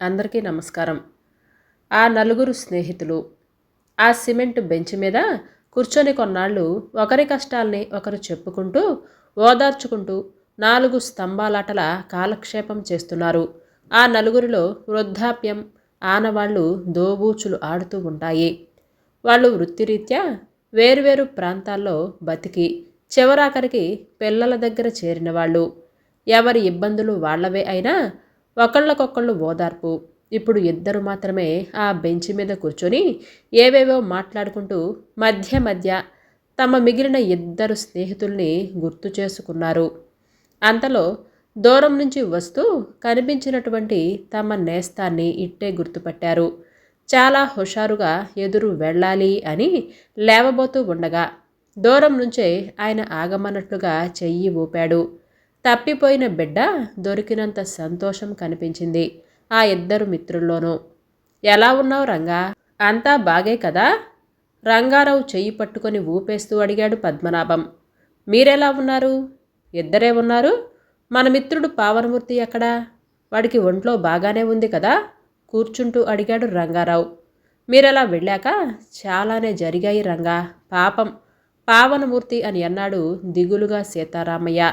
అందరికీ నమస్కారం. ఆ నలుగురు స్నేహితులు ఆ సిమెంట్ బెంచ్ మీద కూర్చొని కొన్నాళ్ళు ఒకరి కష్టాల్ని ఒకరు చెప్పుకుంటూ ఓదార్చుకుంటూ నాలుగు స్తంభాలాటల కాలక్షేపం చేస్తున్నారు. ఆ నలుగురిలో వృద్ధాప్యం ఆనవాళ్ళు దోబూచులు ఆడుతూ ఉంటాయి. వాళ్ళు వృత్తిరీత్యా వేరువేరు ప్రాంతాల్లో బతికి చివరాఖరికి పిల్లల దగ్గర చేరిన వాళ్ళు ఎవరి ఇబ్బందులు వాళ్ళవే అయినా ఒకళ్ళకొకళ్ళు ఓదార్పు. ఇప్పుడు ఇద్దరు మాత్రమే ఆ బెంచ్ మీద కూర్చొని ఏవేవో మాట్లాడుకుంటూ మధ్య మధ్య తమ మిగిలిన ఇద్దరు స్నేహితుల్ని గుర్తు చేసుకున్నారు. అంతలో దూరం నుంచి వస్తూ కనిపించినటువంటి తమ నేస్తాన్ని ఇట్టే గుర్తుపట్టారు. చాలా హుషారుగా ఎదురు వెళ్ళాలి అని లేవబోతూ ఉండగా దూరం నుంచే ఆయన ఆగమన్నట్లుగా చెయ్యి ఊపాడు. తప్పిపోయిన బిడ్డ దొరికినంత సంతోషం కనిపించింది ఆ ఇద్దరు మిత్రుల్లోనూ. ఎలా ఉన్నావు రంగా? అంతా బాగే కదా? రంగారావు చెయ్యి పట్టుకొని ఊపేస్తూ అడిగాడు పద్మనాభం. మీరెలా ఉన్నారు? ఇద్దరే ఉన్నారు? మన మిత్రుడు పావనమూర్తి ఎక్కడా? వాడికి ఒంట్లో బాగానే ఉంది కదా? కూర్చుంటూ అడిగాడు రంగారావు. మీరలా వెళ్ళాక? చాలానే జరిగాయి రంగా. పాపం. పావనమూర్తి అని అన్నాడు దిగులుగా సీతారామయ్య.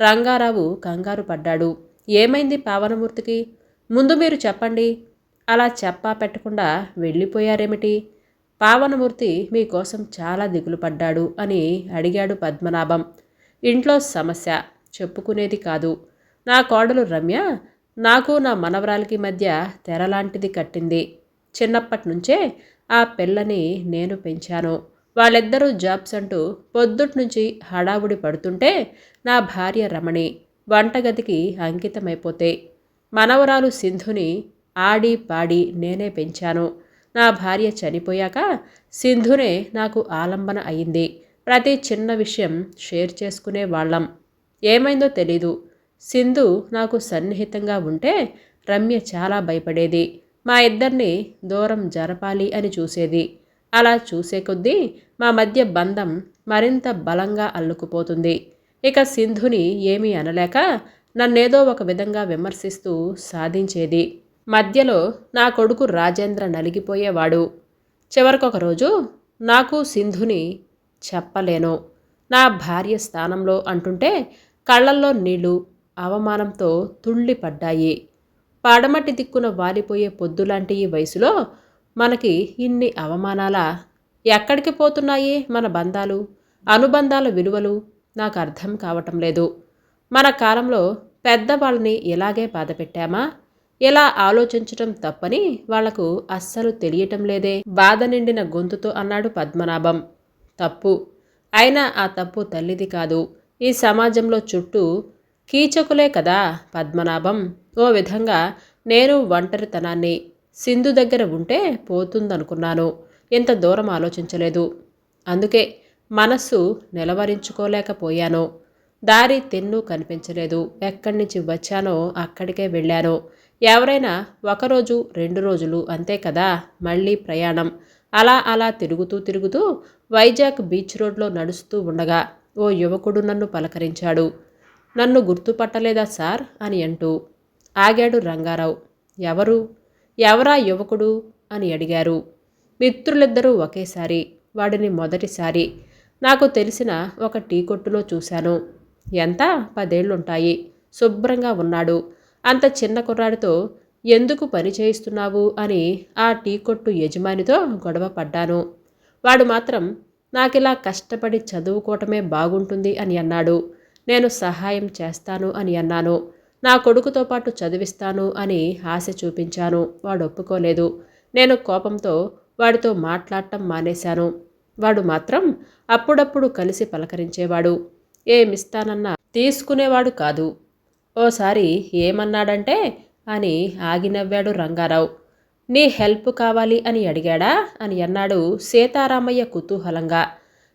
రంగారావు కంగారు పడ్డాడు. ఏమైంది పావనమూర్తికి? ముందు మీరు చెప్పండి. అలా చెప్పా పెట్టకుండా వెళ్ళిపోయారేమిటి? పావనమూర్తి మీకోసం చాలా దిగులు పడ్డాడు అని అడిగాడు పద్మనాభం. ఇంట్లో సమస్య చెప్పుకునేది కాదు. నా కోడలు రమ్య నాకు నా మనవరాలకి మధ్య తెరలాంటిది కట్టింది. చిన్నప్పటి నుంచే ఆ పిల్లని నేను పెంచాను. వాళ్ళిద్దరూ జాబ్స్ అంటూ పొద్దుట్ నుంచి హడావుడి పడుతుంటే నా భార్య రమణి వంటగదికి అంకితమైపోతే మనవరాలు సింధుని ఆడి పాడి నేనే పెంచాను. నా భార్య చనిపోయాక సింధునే నాకు ఆలంబన అయింది. ప్రతి చిన్న విషయం షేర్ చేసుకునే వాళ్ళం. ఏమైందో తెలీదు. సింధు నాకు సన్నిహితంగా ఉంటే రమ్య చాలా భయపడేది. మా ఇద్దరిని దూరం జరపాలి అని చూసేది. అలా చూసే కొద్దీ మా మధ్య బంధం మరింత బలంగా అల్లుకుపోతుంది. ఇక సింధుని ఏమీ అనలేక నన్నేదో ఒక విధంగా విమర్శిస్తూ సాధించేది. మధ్యలో నా కొడుకు రాజేంద్ర నలిగిపోయేవాడు. చివరికొక రోజు నాకు సింధుని చెప్పలేను. నా భార్య స్థానంలో అంటుంటే కళ్ళల్లో నీళ్ళు అవమానంతో తుళ్ళిపడ్డాయి. పడమటి దిక్కున వాలిపోయే పొద్దులాంటి ఈ వయసులో మనకి ఇన్ని అవమానాల ఎక్కడికి పోతున్నాయి మన బంధాలు? అనుబంధాల విలువలు నాకు అర్థం కావటం లేదు. మన కాలంలో పెద్దవాళ్ళని ఇలాగే బాధపెట్టామా? ఇలా ఆలోచించటం తప్పని వాళ్ళకు అస్సలు తెలియటం లేదే. బాధ నిండిన గొంతుతో అన్నాడు పద్మనాభం. తప్పు. అయినా ఆ తప్పు తల్లిది కాదు. ఈ సమాజంలో చుట్టూ కీచకులే కదా పద్మనాభం. ఓ విధంగా నేను ఒంటరితనాన్ని. సింధు దగ్గర ఉంటే పోతుందనుకున్నాను. ఇంత దూరం ఆలోచించలేదు. అందుకే మనస్సు నిలవరించుకోలేకపోయాను. దారి తెన్ను కనిపించలేదు. ఎక్కడి నుంచి వచ్చానో అక్కడికే వెళ్ళాను. ఎవరైనా ఒకరోజు రెండు రోజులు అంతే కదా మళ్ళీ ప్రయాణం. అలా అలా తిరుగుతూ తిరుగుతూ వైజాగ్ బీచ్ రోడ్లో నడుస్తూ ఉండగా ఓ యువకుడు నన్ను పలకరించాడు. నన్ను గుర్తుపట్టలేదా సార్ అని అంటూ ఆగాడు రంగారావు. ఎవరు? ఎవరా యువకుడు? అని అడిగారు. మిత్రులిద్దరూ ఒకేసారి వాడిని మొదటిసారి. నాకు తెలిసిన ఒక టీ కొట్టులో చూశాను. ఎంత? పదేళ్ళుంటాయి శుభ్రంగా ఉన్నాడు. అంత చిన్న కుర్రాడితో ఎందుకు పని చేయిస్తున్నావు? అని ఆ టీ కొట్టు యజమానితో గొడవ పడ్డాను. వాడు మాత్రం నాకిలా కష్టపడి చదువుకోవటమే బాగుంటుంది అని అన్నాడు. నేను సహాయం చేస్తాను అని అన్నాను. నా కొడుకుతో పాటు చదివిస్తాను అని ఆశ చూపించాను. వాడు ఒప్పుకోలేదు నేను కోపంతో వాడితో మాట్లాడటం మానేశాను. వాడు మాత్రం అప్పుడప్పుడు కలిసి పలకరించేవాడు. ఏమిస్తానన్నా తీసుకునేవాడు కాదు. ఓసారి ఏమన్నాడంటే అని ఆగినవ్వాడు రంగారావు. నీ హెల్ప్ కావాలి అని అడిగాడా? అని అన్నాడు సీతారామయ్య కుతూహలంగా.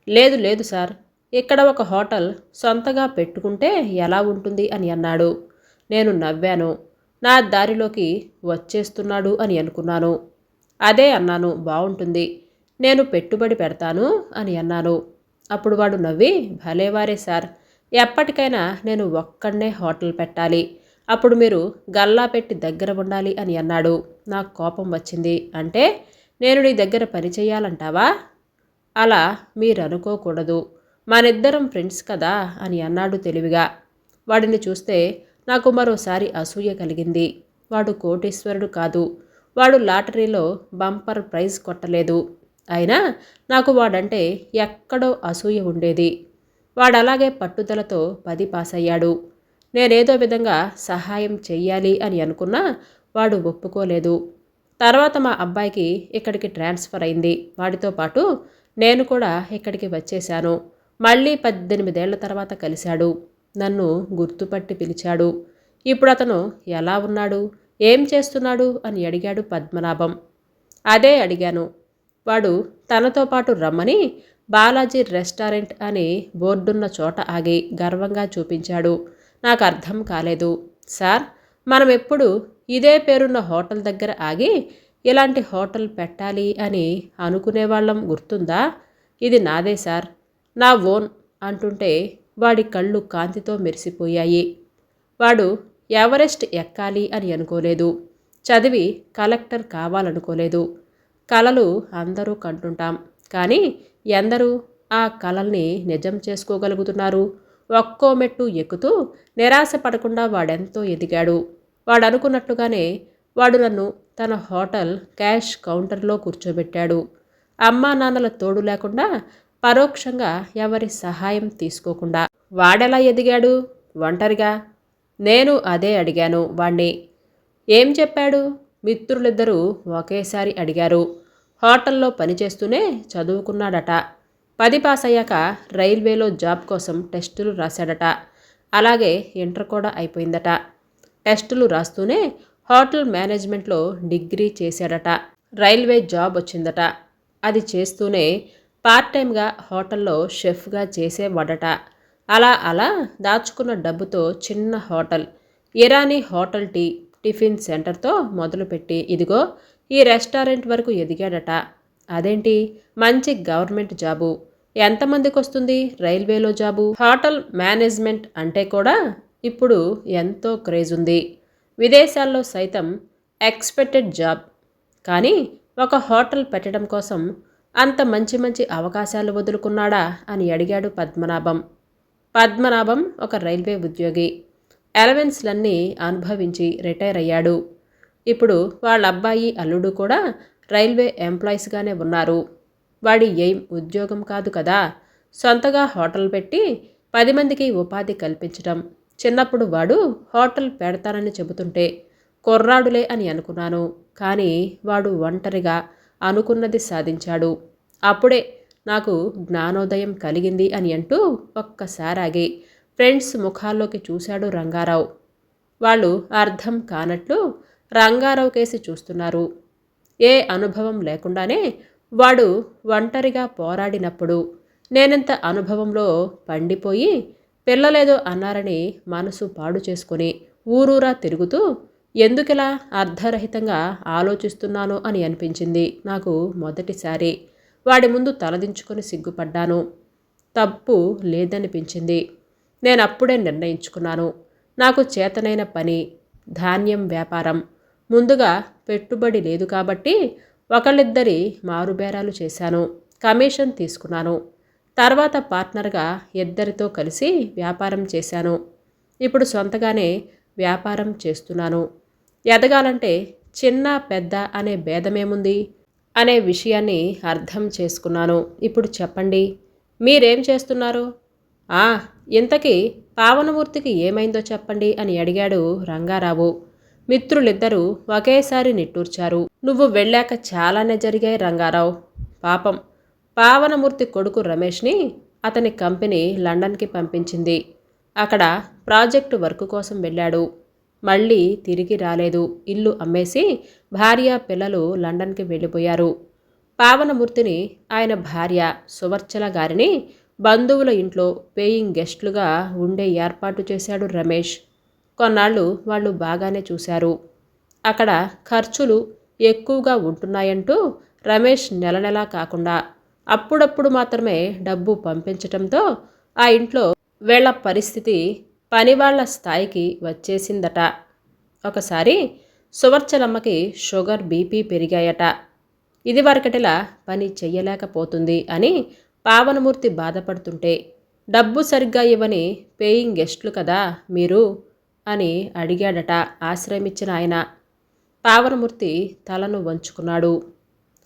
లేదు లేదు సార్. ఇక్కడ ఒక హోటల్ సొంతగా పెట్టుకుంటే ఎలా ఉంటుంది అని అన్నాడు. నేను నవ్వాను. నా దారిలోకి వచ్చేస్తున్నాడు అని అనుకున్నాను. అదే అన్నాను బాగుంటుంది నేను పెట్టుబడి పెడతాను అని అన్నాను. అప్పుడు వాడు నవ్వి భలేవారే సార్. ఎప్పటికైనా నేను ఒక్కడనే హోటల్ పెట్టాలి. అప్పుడు మీరు గల్లా పెట్టి దగ్గర ఉండాలి అని అన్నాడు. నాకు కోపం వచ్చింది. అంటే నేను నీ దగ్గర పని చేయాలంటావా? అలా మీరు అనుకోకూడదు మనిద్దరం ఫ్రెండ్స్ కదా అని అన్నాడు తెలివిగా. వాడిని చూస్తే నాకు మరోసారి అసూయ కలిగింది. వాడు కోటీశ్వరుడు కాదు. వాడు లాటరీలో బంపర్ ప్రైజ్ కొట్టలేదు. అయినా నాకు వాడంటే ఎక్కడో అసూయ ఉండేది. వాడలాగే పట్టుదలతో పది పాస్ అయ్యాడు నేనేదో విధంగా సహాయం చెయ్యాలి అని అనుకున్నా వాడు ఒప్పుకోలేదు. తర్వాత మా అబ్బాయికి ఇక్కడికి ట్రాన్స్ఫర్ అయింది. వాడితో పాటు నేను కూడా ఇక్కడికి వచ్చేశాను. మళ్ళీ పద్దెనిమిదేళ్ళ తర్వాత కలిశాడు. నన్ను గుర్తుపట్టి పిలిచాడు. ఇప్పుడు అతను ఎలా ఉన్నాడు? ఏం చేస్తున్నాడు? అని అడిగాడు పద్మనాభం. అదే అడిగాను. వాడు తనతో పాటు రమ్మని బాలాజీ రెస్టారెంట్ అని బోర్డున్న చోట ఆగి గర్వంగా చూపించాడు. నాకు అర్థం కాలేదు. సార్ మనం ఎప్పుడు ఇదే పేరున్న హోటల్ దగ్గర ఆగి ఇలాంటి హోటల్ పెట్టాలి అని అనుకునేవాళ్ళం గుర్తుందా? ఇది నాదే సార్. నా ఓన్ అంటుంటే వాడి కళ్ళు కాంతితో మెరిసిపోయాయి. వాడు ఎవరెస్ట్ ఎక్కాలి అని అనుకోలేదు. చదివి కలెక్టర్ కావాలనుకోలేదు. కలలు అందరూ కంటుంటాం. కానీ ఎందరూ ఆ కలల్ని నిజం చేసుకోగలుగుతున్నారు? ఒక్కో మెట్టు ఎక్కుతూ నిరాశ పడకుండా వాడెంతో ఎదిగాడు. వాడు అనుకున్నట్టుగానే వాడు నన్ను తన హోటల్ క్యాష్ కౌంటర్లో కూర్చోబెట్టాడు. అమ్మా నాన్నల తోడు లేకుండా పరోక్షంగా ఎవరి సహాయం తీసుకోకుండా వాడెలా ఎదిగాడు? ఒంటరిగా? నేను అదే అడిగాను వాణ్ణి. ఏం చెప్పాడు? మిత్రులిద్దరూ ఒకేసారి అడిగారు. హోటల్లో పనిచేస్తూనే చదువుకున్నాడట. పది పాస్ అయ్యాక రైల్వేలో జాబ్ కోసం టెస్టులు రాశాడట. అలాగే ఇంటర్ కూడా అయిపోయిందట. టెస్టులు రాస్తూనే హోటల్ మేనేజ్మెంట్లో డిగ్రీ చేశాడట. రైల్వే జాబ్ వచ్చిందట. అది చేస్తూనే పార్ట్ టైంగా హోటల్లో షెఫ్గా చేసేవాడట అలా అలా దాచుకున్న డబ్బుతో చిన్న hotel Irani hotel tea tiffin సెంటర్తో మొదలుపెట్టి ఇదిగో ఈ రెస్టారెంట్ వరకు ఎదిగాడట. అదేంటి? మంచి గవర్నమెంట్ జాబు. ఎంతమందికి వస్తుంది రైల్వేలో జాబు? హోటల్ మేనేజ్మెంట్ అంటే కూడా ఇప్పుడు ఎంతో క్రేజ్ ఉంది. విదేశాల్లో సైతం ఎక్స్పెక్టెడ్ జాబ్. కానీ ఒక హోటల్ పెట్టడం కోసం అంత మంచి మంచి అవకాశాలు వదులుకున్నాడా అని అడిగాడు పద్మనాభం. పద్మనాభం ఒక రైల్వే ఉద్యోగి. అలవెన్స్లన్నీ అనుభవించి రిటైర్ అయ్యాడు. ఇప్పుడు వాళ్ళ అబ్బాయి అల్లుడు కూడా రైల్వే ఎంప్లాయీస్గానే ఉన్నారు. వాడి ఎయిమ్ ఉద్యోగం కాదు కదా. సొంతగా హోటల్ పెట్టి పది మందికి ఉపాధి కల్పించడం చిన్నప్పుడు వాడు హోటల్ పెడతానని చెబుతుంటే కుర్రాడులే అని అనుకున్నాను. కానీ వాడు ఒంటరిగా అనుకున్నది సాధించాడు. అప్పుడే నాకు జ్ఞానోదయం కలిగింది అని అంటూ ఒక్కసారాగి ఫ్రెండ్స్ ముఖాల్లోకి చూశాడు రంగారావు. వాళ్ళు అర్థం కానట్లు రంగారావు కేసి చూస్తున్నారు. ఏ అనుభవం లేకుండానే వాడు ఒంటరిగా పోరాడినప్పుడు నేనెంత అనుభవంలో పండిపోయి పిల్లలేదో అన్నారని మనసు పాడు చేసుకుని ఊరూరా తిరుగుతూ ఎందుకలా అర్ధరహితంగా ఆలోచిస్తున్నానో అని అనిపించింది నాకు మొదటిసారి. వాడి ముందు తలదించుకొని సిగ్గుపడ్డాను. తప్పు లేదనిపించింది. నేను అప్పుడే నిర్ణయించుకున్నాను. నాకు చేతనైన పని ధాన్యం వ్యాపారం. ముందుగా పెట్టుబడి లేదు కాబట్టి ఒకళ్ళిద్దరి మారుబేరాలు చేశాను. కమిషన్ తీసుకున్నాను. తర్వాత పార్ట్నర్గా ఇద్దరితో కలిసి వ్యాపారం చేశాను. ఇప్పుడు సొంతగానే వ్యాపారం చేస్తున్నాను. ఎదగాలంటే చిన్న పెద్ద అనే భేదమేముంది అనే విషయాన్ని అర్థం చేసుకున్నాను. ఇప్పుడు చెప్పండి మీరేం చేస్తున్నారు? ఆ ఇంతకీ పావనమూర్తికి ఏమైందో చెప్పండి అని అడిగాడు రంగారావు. మిత్రులిద్దరూ ఒకేసారి నిట్టూర్చారు. నువ్వు వెళ్ళాక చాలానే జరిగాయి రంగారావు. పాపం. పావనమూర్తి కొడుకు రమేష్ని అతని కంపెనీ లండన్కి పంపించింది. అక్కడ ప్రాజెక్టు వర్క్ కోసం వెళ్ళాడు. మళ్ళీ తిరిగి రాలేదు. ఇల్లు అమ్మేసి భార్య పిల్లలు లండన్కి వెళ్ళిపోయారు. పావనమూర్తిని ఆయన భార్య సువర్చల గారిని బంధువుల ఇంట్లో పేయింగ్ గెస్ట్లుగా ఉండే ఏర్పాటు చేశాడు రమేష్. కొన్నాళ్ళు వాళ్ళు బాగానే చూశారు. అక్కడ ఖర్చులు ఎక్కువగా ఉంటున్నాయంటూ రమేష్ నెల నెలా కాకుండా అప్పుడప్పుడు మాత్రమే డబ్బు పంపించటంతో ఆ ఇంట్లో వేళ్ళ పరిస్థితి పనివాళ్ళ స్థాయికి వచ్చేసిందట. ఒకసారి సువర్చలమ్మకి షుగర్ బీపీ పెరిగాయట. ఇదివరకటిలా పని చెయ్యలేకపోతుంది అని పావనమూర్తి బాధపడుతుంటే డబ్బు సరిగ్గా ఇవ్వని పేయింగ్ గెస్ట్లు కదా మీరు? అని అడిగాడట ఆశ్రయమిచ్చిన ఆయన. పావనమూర్తి తలను వంచుకున్నాడు.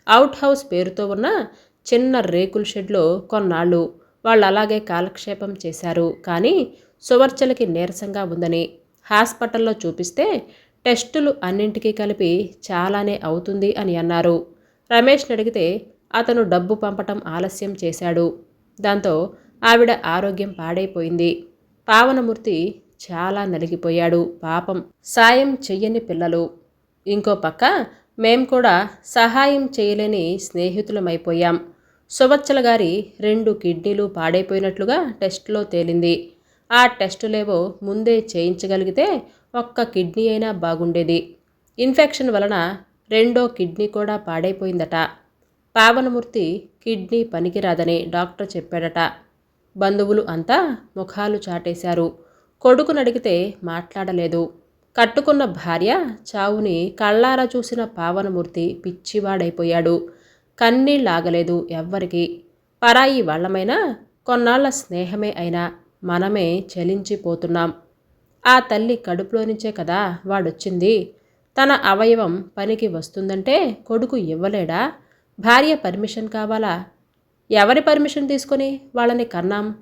అవుట్ హౌస్ పేరుతో ఉన్న చిన్న రేకుల షెడ్లో కొన్నాళ్ళు. వాళ్ళు అలాగే కాలక్షేపం చేశారు. కానీ సువర్చలకి నీరసంగా ఉందని హాస్పిటల్లో చూపిస్తే టెస్టులు అన్నింటికీ కలిపి చాలానే అవుతుంది అని అన్నారు. రమేష్ని అడిగితే అతను డబ్బు పంపటం ఆలస్యం చేశాడు. దాంతో ఆవిడ ఆరోగ్యం పాడైపోయింది. పావనమూర్తి చాలా నలిగిపోయాడు. పాపం సాయం చెయ్యని పిల్లలు. ఇంకో పక్క మేం కూడా సహాయం చేయలేని స్నేహితులమైపోయాం. సువచ్చల గారి రెండు కిడ్నీలు పాడైపోయినట్లుగా టెస్టులో తేలింది. ఆ టెస్టులేవో ముందే చేయించగలిగితే ఒక్క కిడ్నీ అయినా బాగుండేది. ఇన్ఫెక్షన్ వలన రెండో కిడ్నీ కూడా పాడైపోయిందట. పావనమూర్తి కిడ్నీ పనికిరాదని డాక్టర్ చెప్పాడట. బంధువులు అంతా ముఖాలు చాటేశారు. కొడుకునడిగితే మాట్లాడలేదు. కట్టుకున్న భార్య చావుని కళ్ళారా చూసిన పావనమూర్తి పిచ్చివాడైపోయాడు. కన్నీళ్ళాగలేదు ఎవ్వరికి. పరాయి వాళ్ళమైనా కొన్నాళ్ళ స్నేహమే అయినా మనమే చలించిపోతున్నాం. ఆ తల్లి కడుపులో నుంచే కదా వాడొచ్చింది. తన అవయవం పనికి వస్తుందంటే కొడుకు ఇవ్వలేడా? భార్య పర్మిషన్ కావాలా? ఎవరి పర్మిషన్ తీసుకొని వాళ్ళని కన్నాం?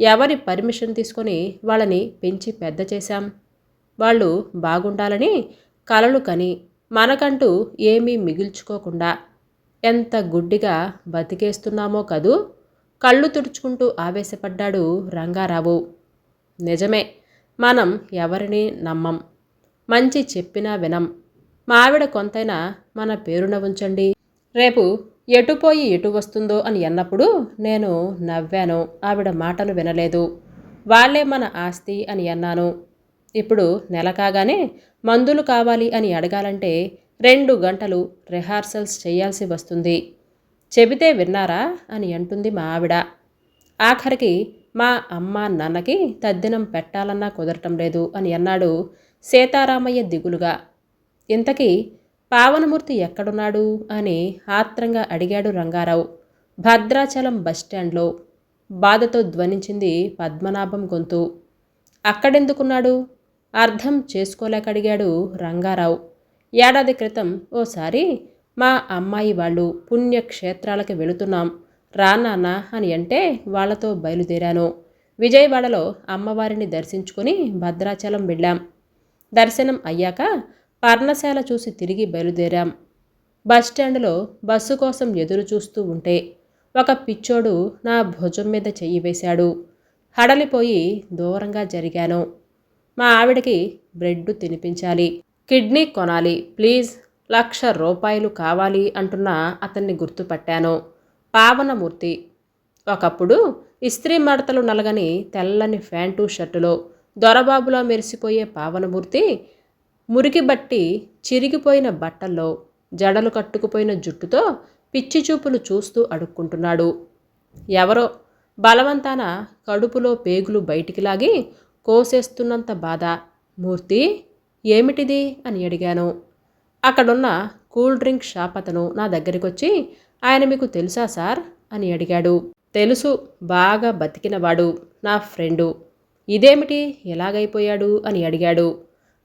ఎవరి పర్మిషన్ తీసుకొని వాళ్ళని పెంచి పెద్ద చేశాం? వాళ్ళు బాగుండాలని కలలు కని మనకంటూ ఏమీ మిగిల్చుకోకుండా ఎంత గుడ్డిగా బతికేస్తున్నామో కదూ? కళ్ళు తుడుచుకుంటూ ఆవేశపడ్డాడు రంగారావు. నిజమే మనం ఎవరిని నమ్మం మంచి చెప్పినా వినం. మా ఆవిడ కొంతైనా మన పేరున ఉంచండి. రేపు ఎటుపోయి ఎటు వస్తుందో అని అన్నప్పుడు నేను నవ్వాను. ఆవిడ మాటలు వినలేదు. వాళ్ళే మన ఆస్తి అని అన్నాను. ఇప్పుడు నెల కాగానే మందులు కావాలి అని అడగాలంటే రెండు గంటలు రిహార్సల్స్ చేయాల్సి వస్తుంది. చెబితే విన్నారా? అని అంటుంది మా ఆవిడ. ఆఖరికి మా అమ్మ నాన్నకి తద్దినం పెట్టాలన్నా కుదరటం లేదు అని అన్నాడు సీతారామయ్య దిగులుగా. ఇంతకీ పావనమూర్తి ఎక్కడున్నాడు? అని ఆత్రంగా అడిగాడు రంగారావు. భద్రాచలం బస్టాండ్లో బాధతో ధ్వనించింది పద్మనాభం గొంతు. అక్కడెందుకున్నాడు? అర్థం చేసుకోలేక అడిగాడు రంగారావు. ఏడాది క్రితం ఓసారి మా అమ్మాయి వాళ్ళు పుణ్యక్షేత్రాలకు వెళుతున్నాం. రా నాన్న అని అంటే వాళ్ళతో బయలుదేరాను. విజయవాడలో అమ్మవారిని దర్శించుకొని భద్రాచలం వెళ్ళాం. దర్శనం అయ్యాక పర్ణశాల చూసి తిరిగి బయలుదేరాం. బస్టాండ్లో బస్సు కోసం ఎదురు చూస్తూ ఉంటే ఒక పిచ్చోడు నా భుజం మీద చెయ్యి వేశాడు. హడలిపోయి దూరంగా జరిగాను. మా ఆవిడకి బ్రెడ్ తినిపించాలి. కిడ్నీ కొనాలి. ప్లీజ్ లక్ష రూపాయలు కావాలి అంటున్న అతన్ని గుర్తుపట్టాను. పావనమూర్తి ఒకప్పుడు ఇస్త్రీ మడతలు నలగని తెల్లని ఫ్యాంటు షర్టులో దొరబాబులో మెరిసిపోయే పావనమూర్తి మురికి బట్టి చిరిగిపోయిన బట్టల్లో జడలు కట్టుకుపోయిన జుట్టుతో పిచ్చి చూపులు చూస్తూ అడుక్కుంటున్నాడు. ఎవరో బలవంతాన కడుపులో పేగులు బయటికి లాగి కోసేస్తున్నంత బాధ. మూర్తి ఏమిటిది? అని అడిగాను. అక్కడున్న కూల్ డ్రింక్ షాప్ అతను నా దగ్గరికి వచ్చి ఆయన మీకు తెలుసా సార్? అని అడిగాడు. తెలుసు. బాగా బతికినవాడు నా ఫ్రెండు. ఇదేమిటి? ఎలాగైపోయాడు? అని అడిగాడు.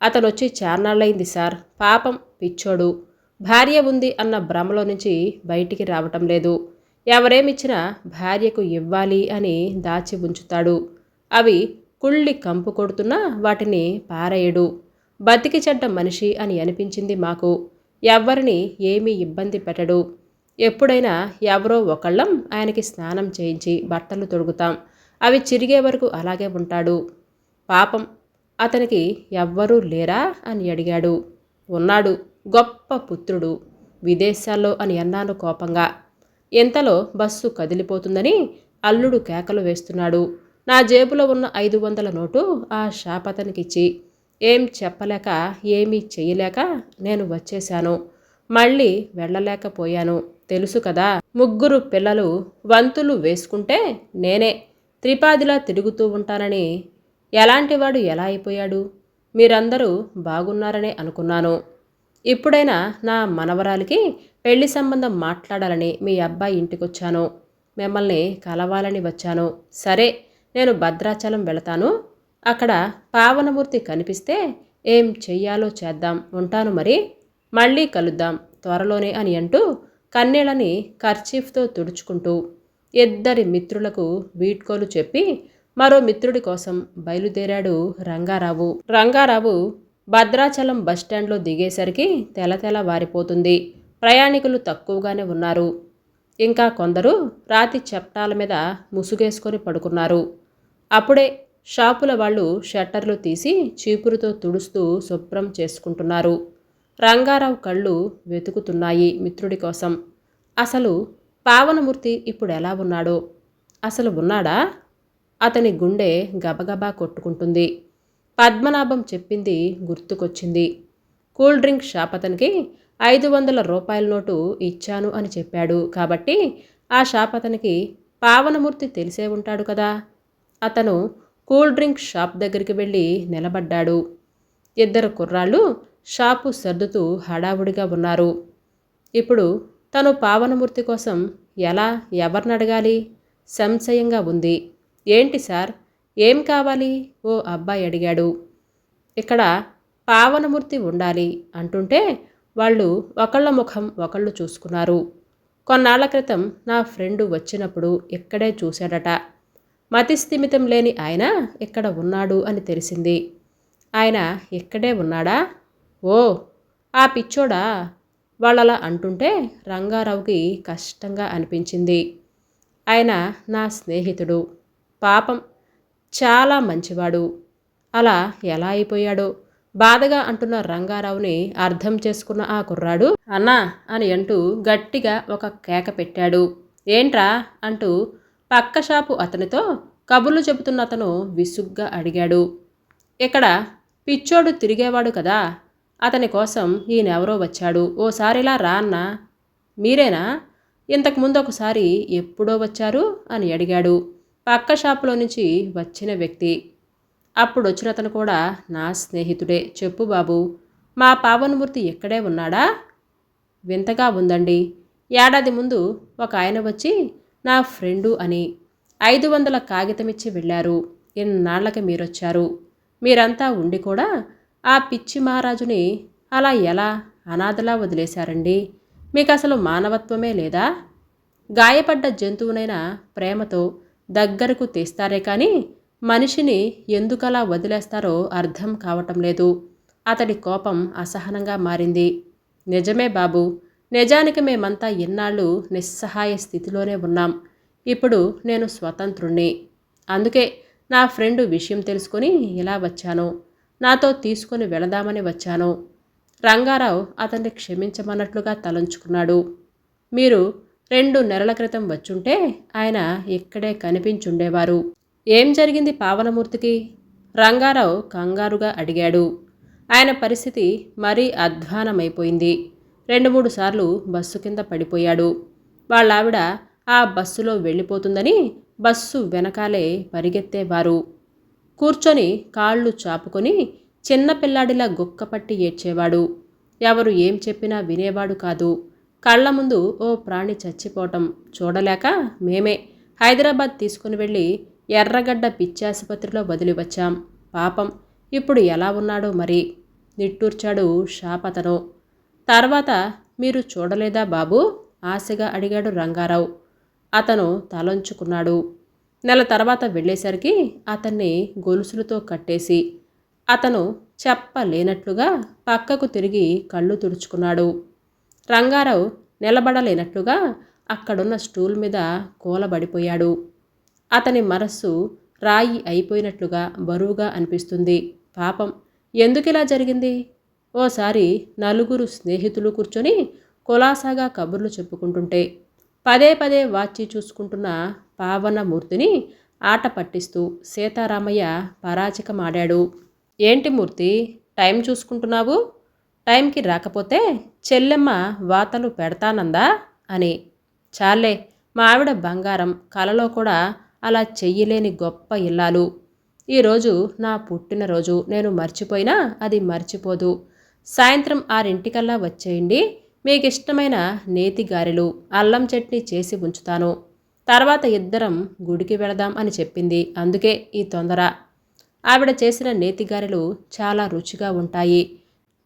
అతను వచ్చి చార్నాళ్ళయింది సార్. పాపం పిచ్చోడు. భార్య ఉంది అన్న భ్రమలో నుంచి బయటికి రావటం లేదు. ఎవరేమిచ్చినా భార్యకు ఇవ్వాలి అని దాచి ఉంచుతాడు. అవి కుళ్ళి కంపు కొడుతున్నా వాటిని పారేయడు. బతికి చెడ్డ మనిషి అని అనిపించింది మాకు. ఎవరిని ఏమీ ఇబ్బంది పెట్టడు. ఎప్పుడైనా ఎవరో ఒకళ్ళం ఆయనకి స్నానం చేయించి బట్టలు తొడుగుతాం. అవి చిరిగే వరకు అలాగే ఉంటాడు. పాపం అతనికి ఎవ్వరూ లేరా అని అడిగాడు. ఉన్నాడు. గొప్ప పుత్రుడు. విదేశాల్లో అని అన్నాను కోపంగా. ఇంతలో బస్సు కదిలిపోతుందని అల్లుడు కేకలు వేస్తున్నాడు. నా జేబులో ఉన్న ఐదు వందల నోటు ఆ షాప్ అతనికిచ్చి ఏం చెప్పలేక ఏమీ చెయ్యలేక నేను వచ్చేశాను. మళ్ళీ వెళ్ళలేకపోయాను. తెలుసు కదా ముగ్గురు పిల్లలు వంతులు వేసుకుంటే నేనే త్రిపాదిలా తిరుగుతూ ఉంటానని. ఎలాంటివాడు ఎలా అయిపోయాడు? మీరందరూ బాగున్నారనే అనుకున్నాను. ఇప్పుడైనా నా మనవరాలికి పెళ్ళి సంబంధం మాట్లాడాలని మీ అబ్బాయి ఇంటికొచ్చాను. మిమ్మల్ని కలవాలని వచ్చాను. సరే నేను భద్రాచలం వెళతాను. అక్కడ పావనమూర్తి కనిపిస్తే ఏం చెయ్యాలో చేద్దాం ఉంటాను మరి. మళ్ళీ కలుద్దాం త్వరలోనే అని అంటూ కన్నీళ్ళని కర్చీఫ్తో తుడుచుకుంటూ ఇద్దరి మిత్రులకు వీడ్కోలు చెప్పి మరో మిత్రుడి కోసం బయలుదేరాడు రంగారావు. రంగారావు భద్రాచలం బస్టాండ్లో దిగేసరికి తెలతెల వారిపోతుంది. ప్రయాణికులు తక్కువగానే ఉన్నారు. ఇంకా కొందరు రాతి చప్టాల మీద ముసుగేసుకొని పడుకున్నారు. అప్పుడే షాపుల వాళ్ళు షట్టర్లు తీసి చీపురుతో తుడుస్తూ శుభ్రం చేసుకుంటున్నారు. రంగారావు కళ్ళు వెతుకుతున్నాయి మిత్రుడి కోసం. అసలు పావనమూర్తి ఇప్పుడు ఎలా ఉన్నాడో? అసలు ఉన్నాడా? అతని గుండె గబగబా కొట్టుకుంటుంది. పద్మనాభం చెప్పింది గుర్తుకొచ్చింది. కూల్ డ్రింక్ షాప్ అతనికి ఐదు వందల రూపాయల నోటు ఇచ్చాను అని చెప్పాడు. కాబట్టి ఆ షాప్ అతనికి పావనమూర్తి తెలిసే ఉంటాడు కదా? అతను కూల్ డ్రింక్ షాప్ దగ్గరికి వెళ్ళి నిలబడ్డాడు. ఇద్దరు కుర్రాళ్ళు షాపు సర్దుతూ హడావుడిగా ఉన్నారు. ఇప్పుడు తను పావనమూర్తి కోసం ఎలా ఎవరిని అడగాలి? సంశయంగా ఉంది. ఏంటి సార్? ఏం కావాలి? ఓ అబ్బాయి అడిగాడు. ఇక్కడ పావనమూర్తి ఉండాలి అంటుంటే వాళ్ళు ఒకళ్ళ ముఖం ఒకళ్ళు చూసుకున్నారు. కొన్నాళ్ళ క్రితం నా ఫ్రెండు వచ్చినప్పుడు ఇక్కడే చూశాడట. మతిస్థిమితం లేని ఆయన ఇక్కడ ఉన్నాడు అని తెలిసింది. ఆయన ఇక్కడే ఉన్నాడా? ఓ ఆ పిచ్చోడా? వాళ్ళలా అంటుంటే రంగారావుకి కష్టంగా అనిపించింది. ఆయన నా స్నేహితుడు. పాపం చాలా మంచివాడు. అలా ఎలా అయిపోయాడో? బాధగా అంటున్న రంగారావుని అర్థం చేసుకున్న ఆ కుర్రాడు అన్నా అని అంటూ గట్టిగా ఒక కేక పెట్టాడు. ఏంట్రా? అంటూ పక్క షాపు అతనితో కబుర్లు చెబుతున్న అతను విసుగ్గా అడిగాడు. ఇక్కడ పిచ్చోడు తిరిగేవాడు కదా. అతని కోసం ఈయనెవరో వచ్చాడు. ఓసారిలా రా అన్నా. మీరేనా? ఇంతకుముందు ఒకసారి ఎప్పుడో వచ్చారు? అని అడిగాడు. పక్క షాపులో నుంచి వచ్చిన వ్యక్తి. అప్పుడు వచ్చిన అతను కూడా నా స్నేహితుడే. చెప్పు బాబు. మా పావనమూర్తి ఎక్కడే ఉన్నాడా? వింతగా ఉందండి. ఏడాది ముందు ఒక ఆయన వచ్చి నా ఫ్రెండు అని ఐదు వందల కాగితమిచ్చి వెళ్ళారు. ఇన్నాళ్ళకి మీరొచ్చారు? మీరంతా ఉండి కూడా ఆ పిచ్చి మహారాజుని అలా ఎలా అనాథలా వదిలేశారండి? మీకు అసలు మానవత్వమే లేదా? గాయపడ్డ జంతువునైనా ప్రేమతో దగ్గరకు తీస్తారే కానీ మనిషిని ఎందుకలా వదిలేస్తారో అర్థం కావటం లేదు. అతడి కోపం అసహనంగా మారింది. నిజమే బాబు నిజానికి మేమంతా ఎన్నాళ్ళు నిస్సహాయ స్థితిలోనే ఉన్నాం. ఇప్పుడు నేను స్వతంత్రుణ్ణి. అందుకే నా ఫ్రెండ్ విషయం తెలుసుకొని ఇలా వచ్చాను. నాతో తీసుకొని వెళదామని వచ్చాను. రంగారావు అతన్ని క్షమించమన్నట్లుగా తలంచుకున్నాడు. మీరు రెండు నెలల క్రితం వచ్చుంటే ఆయన ఇక్కడే కనిపించుండేవారు. ఏం జరిగింది పావనమూర్తికి? రంగారావు కంగారుగా అడిగాడు. ఆయన పరిస్థితి మరీ అధ్వానమైపోయింది. రెండు మూడు సార్లు బస్సు కింద పడిపోయాడు. వాళ్ళావిడ ఆ బస్సులో వెళ్ళిపోతుందని బస్సు వెనకాలే పరిగెత్తేవారు. కూర్చొని కాళ్ళు చాపుకొని చిన్నపిల్లాడిలా గుక్కపట్టి ఏడ్చేవాడు. ఎవరు ఏం చెప్పినా వినేవాడు కాదు. కళ్ళ ముందు ఓ ప్రాణి చచ్చిపోవటం చూడలేక మేమే హైదరాబాద్ తీసుకుని వెళ్ళి ఎర్రగడ్డ పిచ్చాసుపత్రిలో వదిలి వచ్చాం పాపం ఇప్పుడు ఎలా ఉన్నాడో మరి? నిట్టూర్చాడు షాపతను తర్వాత మీరు చూడలేదా బాబు? ఆశగా అడిగాడు రంగారావు. అతను తలంచుకున్నాడు. నెల తర్వాత వెళ్ళేసరికి అతన్ని గొలుసులతో కట్టేసి అతను చెప్పలేనట్లుగా పక్కకు తిరిగి కళ్ళు తుడుచుకున్నాడు. రంగారావు నిలబడలేనట్లుగా అక్కడున్న స్టూల్ మీద కూలబడిపోయాడు. అతని మనస్సు రాయి అయిపోయినట్లుగా బరువుగా అనిపిస్తుంది. పాపం ఎందుకిలా జరిగింది? ఓసారి నలుగురు స్నేహితులు కూర్చొని కులాసాగా కబుర్లు చెప్పుకుంటుంటే పదే పదే వాచి చూసుకుంటున్న పావనమూర్తిని ఆట పట్టిస్తూ సీతారామయ్య పరాచికమాడాడు ఏంటి మూర్తి టైం చూసుకుంటున్నావు? టైంకి రాకపోతే చెల్లెమ్మ వాతలు పెడతానందా? అని. చాలే మా ఆవిడ బంగారం కలలో కూడా అలా చెయ్యలేని గొప్ప ఇల్లాలు. ఈరోజు నా పుట్టినరోజు. నేను మర్చిపోయినా అది మర్చిపోదు. సాయంత్రం ఆరింటికల్లా వచ్చేయండి. మీకు ఇష్టమైన నేతి గారెలు అల్లం చట్నీ చేసి ఉంచుతాను. తర్వాత ఇద్దరం గుడికి వెళదాం అని చెప్పింది. అందుకే ఈ తొందర. ఆవిడ చేసిన నేతి గారెలు చాలా రుచిగా ఉంటాయి.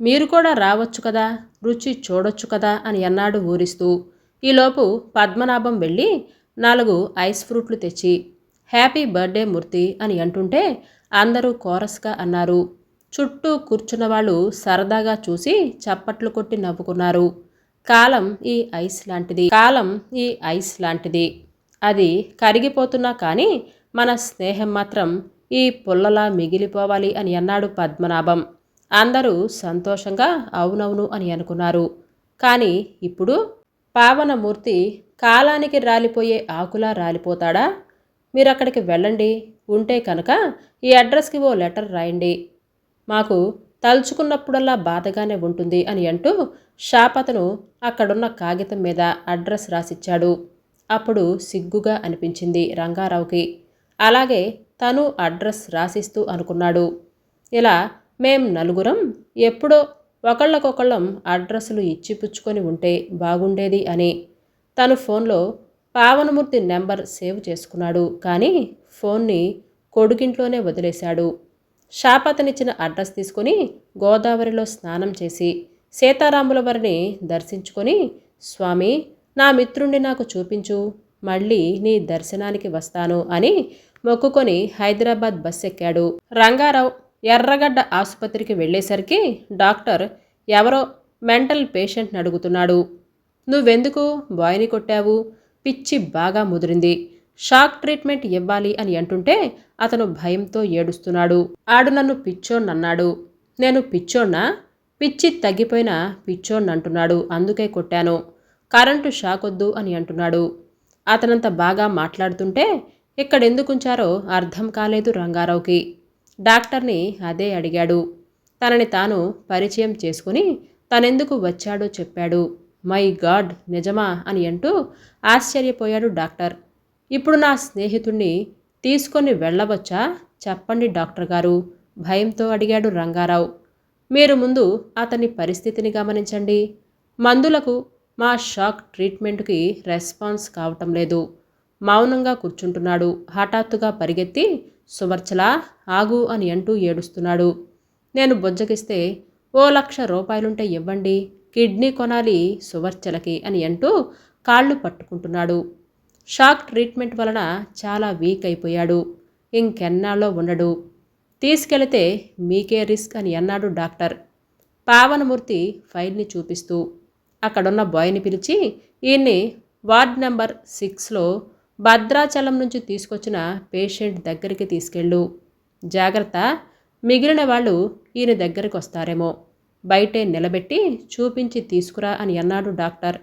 మీరు కూడా రావచ్చు కదా? రుచి చూడొచ్చు కదా? అని అన్నాడు ఊరిస్తూ. ఈలోపు పద్మనాభం వెళ్ళి నాలుగు ఐస్ ఫ్రూట్లు తెచ్చి హ్యాపీ బర్త్డే మూర్తి అని అంటుంటే అందరూ కోరస్గా అన్నారు. చుట్టూ కూర్చున్న వాళ్ళు సరదాగా చూసి చప్పట్లు కొట్టి నవ్వుకున్నారు. కాలం ఈ ఐస్ లాంటిది. కాలం ఈ ఐస్ లాంటిది. అది కరిగిపోతున్నా కానీ మన స్నేహం మాత్రం ఈ పుల్లలా మిగిలిపోవాలి అని అన్నాడు పద్మనాభం. అందరూ సంతోషంగా అవునవును అని అనుకున్నారు. కానీ ఇప్పుడు పావనమూర్తి కాలానికి రాలిపోయే ఆకులా రాలిపోతాడా? మీరు అక్కడికి వెళ్ళండి. ఉంటే కనుక ఈ అడ్రస్కి ఓ లెటర్ రాయండి. మాకు తలుచుకున్నప్పుడల్లా బాధగానే ఉంటుంది అని అంటూ షాపతను అక్కడున్న కాగితం మీద అడ్రస్ రాసిచ్చాడు. అప్పుడు సిగ్గుగా అనిపించింది రంగారావుకి. అలాగే తను అడ్రస్ రాసిస్తూ అనుకున్నాడు. ఇలా మేం నలుగురం ఎప్పుడో ఒకళ్ళకొకళ్ళం అడ్రస్లు ఇచ్చిపుచ్చుకొని ఉంటే బాగుండేది అని. తను ఫోన్లో పావనమూర్తి నెంబర్ సేవ్ చేసుకున్నాడు. కానీ ఫోన్ని కొడుకింట్లోనే వదిలేశాడు. షాపతనిచ్చిన అడ్రస్ తీసుకుని గోదావరిలో స్నానం చేసి సీతారాముల వారిని దర్శించుకొని స్వామి నా మిత్రుణ్ణి నాకు చూపించు మళ్ళీ నీ దర్శనానికి వస్తాను అని మొక్కుకొని హైదరాబాద్ బస్ ఎక్కాడు రంగారావు ఎర్రగడ్డ ఆసుపత్రికి వెళ్ళేసరికి డాక్టర్ ఎవరో మెంటల్ పేషెంట్ని అడుగుతున్నాడు. నువ్వెందుకు బాయ్ని కొట్టావు? పిచ్చి బాగా ముదిరింది. షాక్ ట్రీట్మెంట్ ఇవ్వాలి అని అంటుంటే అతను భయంతో ఏడుస్తున్నాడు. ఆడు నన్ను పిచ్చోన్నన్నాడు నేను పిచ్చోన్నా పిచ్చి తగ్గిపోయిన పిచ్చోన్నంటున్నాడు అందుకే కొట్టాను. కరెంటు షాక్ వద్దు అని అంటున్నాడు. అతనంత బాగా మాట్లాడుతుంటే ఇక్కడెందుకుంచారో అర్థం కాలేదు రంగారావుకి. డాక్టర్ని అదే అడిగాడు. తనని తాను పరిచయం చేసుకుని తనెందుకు వచ్చాడో చెప్పాడు. మై గాడ్ నిజమా అని అంటూ ఆశ్చర్యపోయాడు డాక్టర్. ఇప్పుడు నా స్నేహితుణ్ణి తీసుకొని వెళ్ళవచ్చా? చెప్పండి డాక్టర్ గారు. భయంతో అడిగాడు రంగారావు. మీరు ముందు అతని పరిస్థితిని గమనించండి. మందులకు మా షాక్ ట్రీట్మెంట్కి రెస్పాన్స్ కావటం లేదు. మౌనంగా కూర్చుంటున్నాడు. హఠాత్తుగా పరిగెత్తి సువర్చలా ఆగు అని అంటూ ఏడుస్తున్నాడు. నేను బొజ్జగిస్తే ఓ లక్ష రూపాయలుంటే ఇవ్వండి. కిడ్నీ కొనాలి సువర్చలకి అని అంటూ కాళ్ళు పట్టుకుంటున్నాడు. షాక్ ట్రీట్మెంట్ వలన చాలా వీక్ అయిపోయాడు. ఇంకెన్నాళ్ళో ఉండడు. తీసుకెళితే మీకే రిస్క్ అని అన్నాడు డాక్టర్. పావనమూర్తి ఫైల్ని చూపిస్తూ అక్కడున్న బాయ్ని పిలిచి ఈయన్ని వార్డ్ నెంబర్ సిక్స్లో భద్రాచలం నుంచి తీసుకొచ్చిన పేషెంట్ దగ్గరికి తీసుకెళ్ళు. జాగ్రత్త మిగిలిన వాళ్ళు ఈయన దగ్గరికి వస్తారేమో. బయటే నిలబెట్టి చూపించి తీసుకురా అని అన్నాడు డాక్టర్.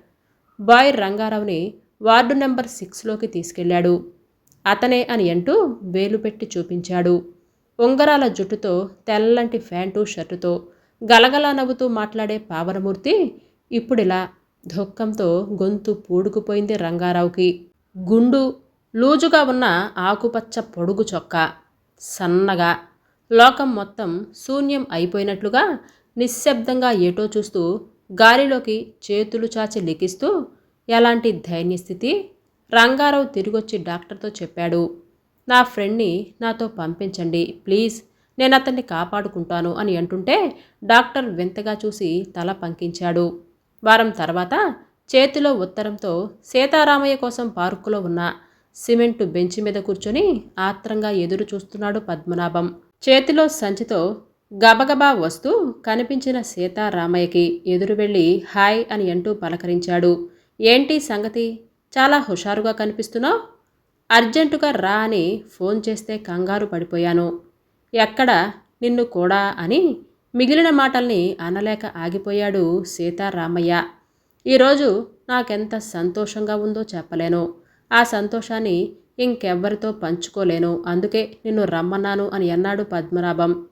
బాయ్ రంగారావుని వార్డు నెంబర్ సిక్స్లోకి తీసుకెళ్ళాడు అతనే అని అంటూ వేలు పెట్టి చూపించాడు. ఉంగరాల జుట్టుతో తెల్లంటి ఫ్యాంటు షర్టుతో గలగలా నవ్వుతూ మాట్లాడే పావనమూర్తి ఇప్పుడిలా దుఃఖంతో గొంతు పూడుకుపోయింది రంగారావుకి. గుండు లూజుగా ఉన్న ఆకుపచ్చ పొడుగు చొక్కా. సన్నగా లోకం మొత్తం శూన్యం అయిపోయినట్లుగా నిశ్శబ్దంగా ఏటో చూస్తూ గాలిలోకి చేతులు చాచి లిఖిస్తూ ఎలాంటి ధైర్యస్థితి రంగారావు తిరిగొచ్చి డాక్టర్తో చెప్పాడు. నా ఫ్రెండ్ని నాతో పంపించండి ప్లీజ్. నేను అతన్ని కాపాడుకుంటాను అని అంటుంటే డాక్టర్ వింతగా చూసి తల పంకించాడు. వారం తర్వాత చేతిలో ఉత్తరంతో సీతారామయ్య కోసం పార్కులో ఉన్న సిమెంటు బెంచి మీద కూర్చొని ఆత్రంగా ఎదురు చూస్తున్నాడు పద్మనాభం. చేతిలో సంచితో గబగబా వస్తూ కనిపించిన సీతారామయ్యకి ఎదురు వెళ్ళి హాయ్ అని అంటూ పలకరించాడు. ఏంటి సంగతి? చాలా హుషారుగా కనిపిస్తున్నావు? అర్జెంటుగా రా అని ఫోన్ చేస్తే కంగారు పడిపోయాను. ఎక్కడ? నిన్ను కూడా అని మిగిలిన మాటల్ని అనలేక ఆగిపోయాడు సీతారామయ్య. ఈరోజు నాకెంత సంతోషంగా ఉందో చెప్పలేను. ఆ సంతోషాన్ని ఇంకెవ్వరితో పంచుకోలేను. అందుకే నిన్ను రమ్మన్నాను అని అన్నాడు పద్మనాభం.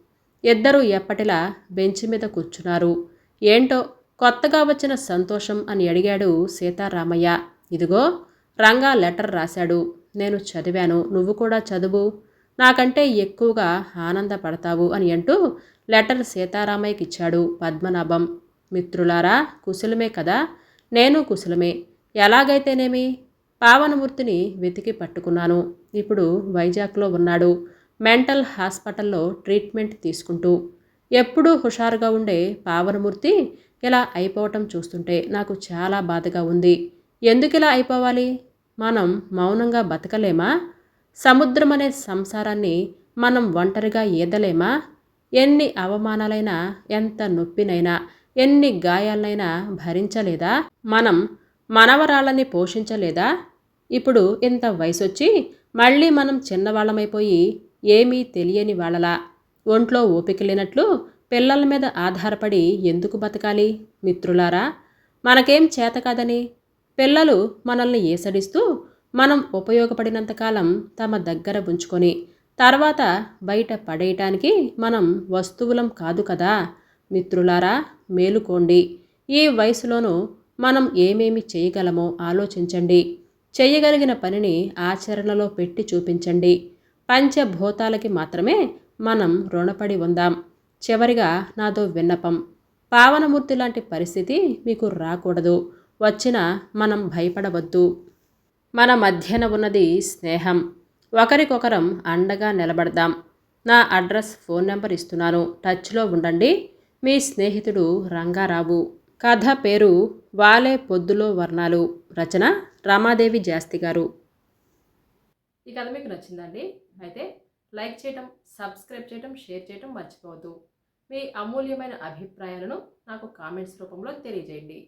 ఇద్దరూ ఎప్పటిలా బెంచి మీద కూర్చున్నారు. ఏంటో కొత్తగా వచ్చిన సంతోషం అని అడిగాడు సీతారామయ్య. ఇదిగో రంగా లెటర్ రాశాడు. నేను చదివాను. నువ్వు కూడా చదువు. నాకంటే ఎక్కువగా ఆనందపడతావు అని అంటూ లెటర్ సీతారామయ్యకి ఇచ్చాడు పద్మనాభం. మిత్రులారా కుశలమే కదా? నేను కుశలమే. ఎలాగైతేనేమి? పావనమూర్తిని వెతికి పట్టుకున్నాను. ఇప్పుడు వైజాగ్లో ఉన్నాడు. మెంటల్ హాస్పిటల్లో ట్రీట్మెంట్ తీసుకుంటూ. ఎప్పుడూ హుషారుగా ఉండే పావనమూర్తి ఇలా అయిపోవటం చూస్తుంటే నాకు చాలా బాధగా ఉంది. ఎందుకు ఇలా అయిపోవాలి? మనం మౌనంగా బతకలేమా? సముద్రం అనే సంసారాన్ని మనం ఒంటరిగా ఈదలేమా ఎన్ని అవమానాలైనా ఎంత నొప్పినైనా ఎన్ని గాయాలనైనా భరించలేదా? మనం మనవరాళ్ళని పోషించలేదా? ఇప్పుడు ఇంత వయసొచ్చి మళ్ళీ మనం చిన్నవాళ్ళమైపోయి ఏమీ తెలియని వాళ్ళలా ఒంట్లో ఓపిక లేనట్లు పిల్లల మీద ఆధారపడి ఎందుకు బతకాలి? మిత్రులారా మనకేం చేత కాదని? పిల్లలు మనల్ని ఏసడిస్తూ మనం ఉపయోగపడినంతకాలం తమ దగ్గర ఉంచుకొని తర్వాత బయట పడేయటానికి మనం వస్తువులం కాదు కదా? మిత్రులారా మేలుకోండి. ఈ వయసులోనూ మనం ఏమేమి చేయగలమో ఆలోచించండి. చేయగలిగిన పనిని ఆచరణలో పెట్టి చూపించండి. పంచభూతాలకి మాత్రమే మనం రుణపడి ఉందాం. చివరిగా నాతో విన్నపం. పావనమూర్తి లాంటి పరిస్థితి మీకు రాకూడదు. వచ్చినా మనం భయపడవద్దు. మన మధ్యన ఉన్నది స్నేహం. ఒకరికొకరం అండగా నిలబడదాం. నా అడ్రస్ ఫోన్ నెంబర్ ఇస్తున్నాను. టచ్లో ఉండండి. మీ స్నేహితుడు రంగారావు. కథ పేరు వాలే పొద్దులో వర్ణాలు. రచన రమాదేవి జాస్తి గారు. ఈ కథ మీకు నచ్చిందండి. అయితే లైక్ చేయటం సబ్స్క్రైబ్ చేయటం షేర్ చేయటం మర్చిపోవద్దు. మీ అమూల్యమైన అభిప్రాయాలను నాకు కామెంట్స్ రూపంలో తెలియజేయండి.